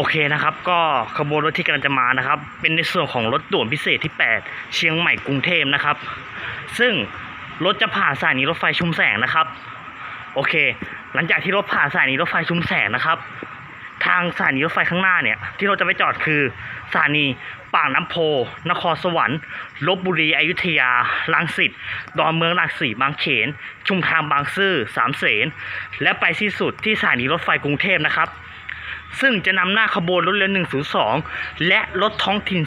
โอเคนะครับ ก็ขบวนรถที่กำลังจะมานะครับ เป็นในส่วนของรถด่วนพิเศษที่ 8 เชียงใหม่กรุงเทพนะครับ ซึ่งรถจะผ่านสถานีรถไฟชุมแสงนะครับ โอเค หลังจากที่รถผ่านสถานีรถไฟชุมแสงนะครับ ทางสถานีรถไฟข้างหน้าเนี่ย ที่เราจะไปจอดคือสถานีปากน้ำโพ นครสวรรค์ลบบุรีอยุธยาลังสิตดอนเมืองหลักสี่บางเขน ชุมทางบางซื่อสามเสนและไปสิ้นสุดที่สถานีรถไฟกรุงเทพนะครับ ซึ่งจะนำหน้าขบวนรถเรือ102 และรถท้องถิ่น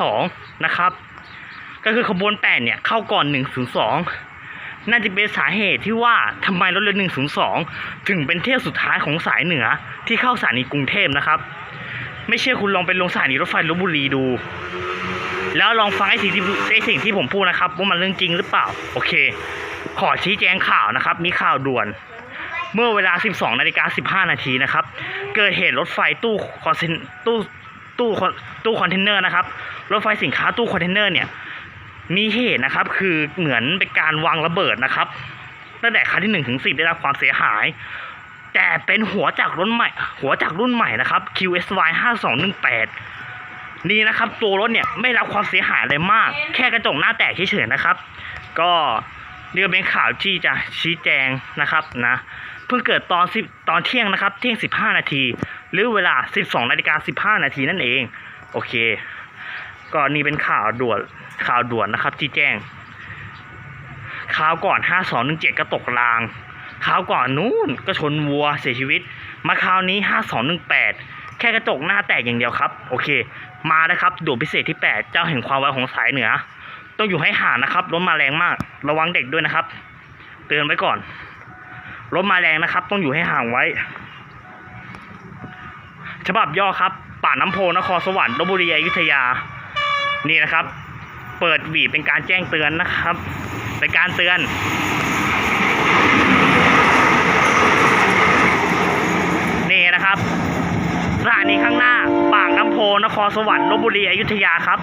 402 นะครับ ก็คือขบวน 8 เนี่ย เข้าก่อน 102 น่าจะเป็นสาเหตุที่ว่าทำไมรถเรือ 102 ถึงเป็นเที่ยวสุดท้ายของสายเหนือที่เข้าสถานีกรุงเทพนะครับ ไม่เชื่อคุณลองไปลงสถานีรถไฟลบบุรีดู แล้วลองฟังไอ้สิ่งที่ไอ้สิ่งที่ผมพูดนะครับ ว่ามันเรื่องจริงหรือเปล่า โอเค ขอชี้แจงข่าวนะครับ มีข่าวด่วน เมื่อเวลา 12นาฬิกา15 นาทีนะครับ เกิดเหตุรถไฟตู้คอนเทนตู้ตู้ตู้คอนเทนเนอร์นะครับ รถไฟสินค้าตู้คอนเทนเนอร์เนี่ยมีเหตุนะครับ คือเหมือนเป็นการวางระเบิดนะครับ ตั้งแต่คันที่1ถึง10ได้รับความเสียหาย แต่เป็นหัวจากรุ่นใหม่ หัวจากรุ่นใหม่นะครับ QSY 5218นี่นะครับ ตัวรถเนี่ยไม่รับความเสียหายอะไรมาก แค่กระจกหน้าแตกเฉยๆนะครับ ก็เรียกเป็นข่าวที่จะชี้แจงนะครับนะ เพิ่งเกิดตอน10ตอนเที่ยงนะครับ เที่ยง15นาที หรือเวลา12นาฬิกา15นาทีนั่นเอง โอเค ก็นี่เป็นข่าวด่วนข่าวด่วนนะครับ ที่แจ้งข่าวก่อน5217ก็ตกรางข่าวก่อนนู้นก็ชนวัวเสียชีวิต มาคราวนี้5218แปดแค่กระจกหน้าแตกอย่างเดียวครับ โอเค มานะครับด่วนพิเศษที่8เจ้าแห่งความไวของสายเหนือ ต้องอยู่ให้ห่างนะครับรถมาแรงมาก ระวังเด็กด้วยนะครับ เตือนไว้ก่อน รถมาแรงนะครับ ต้องอยู่ให้ห่างไว้ ฉบับย่อครับ ป่าน้ำโพนครสวรรค์ลบบุรีอยุธยา นี่นะครับ เปิดบีบเป็นการแจ้งเตือนนะครับ เป็นการเตือนนี่นะครับสถานีข้างหน้า ปากน้ำโพนครสวรรค์ลบบุรีอยุธยาครับ